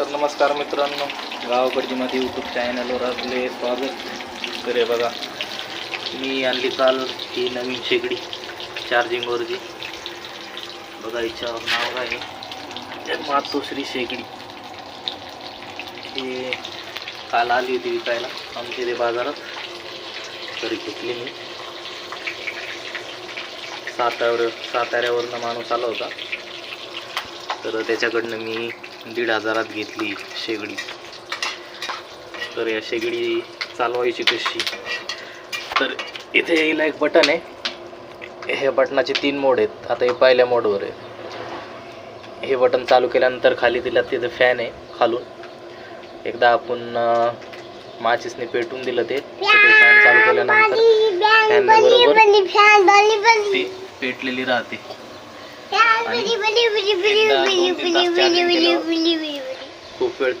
तर नमस्कार मित्रांनो गावाकडची माझी यूट्यूब चॅनलवर आपले स्वागत. करे बघा मी आणली काल ही नवीन शेगडी चार्जिंगवरती बघा हिच्यावर नाव आहे मातोश्री शेगडी. ही काल आली होती विकायला आमच्या इथे बाजारात. तरी घेतली मी साताऱ्यावर साताऱ्यावरनं माणूस आला होता. तर त्याच्याकडनं मी दीड हजारात घेतली शेगडी. तर या शेगडी चालवायची कशी? तर इथे येईल एक बटन आहे. हे बटनाचे तीन मोड आहेत. आता हे पहिल्या मोडवर आहे. हे बटन चालू केल्यानंतर खाली दिला तिथं फॅन आहे खालून. एकदा आपण माचीसने पेटून दिलं ते. फॅन चालू केल्यानंतर फॅन बरोबर ती पेटलेली राहते. खूप वेळ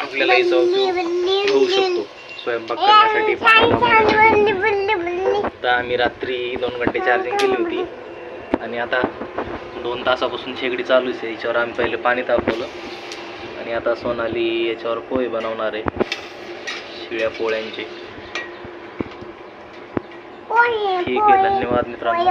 आपल्याला होऊ शकतो स्वयंपाक करण्यासाठी आता आम्ही रात्री दोन घंटे चार्जिंग केली होती. आणि आता दोन तासापासून शेगडी चालूच आहे. याच्यावर आम्ही पहिले पाणी तापवलं. आणि आता सोनाली याच्यावर पोहे बनवणार आहे. शिळ्या पोळ्यांचे. ठीक आहे धन्यवाद मित्रांनो.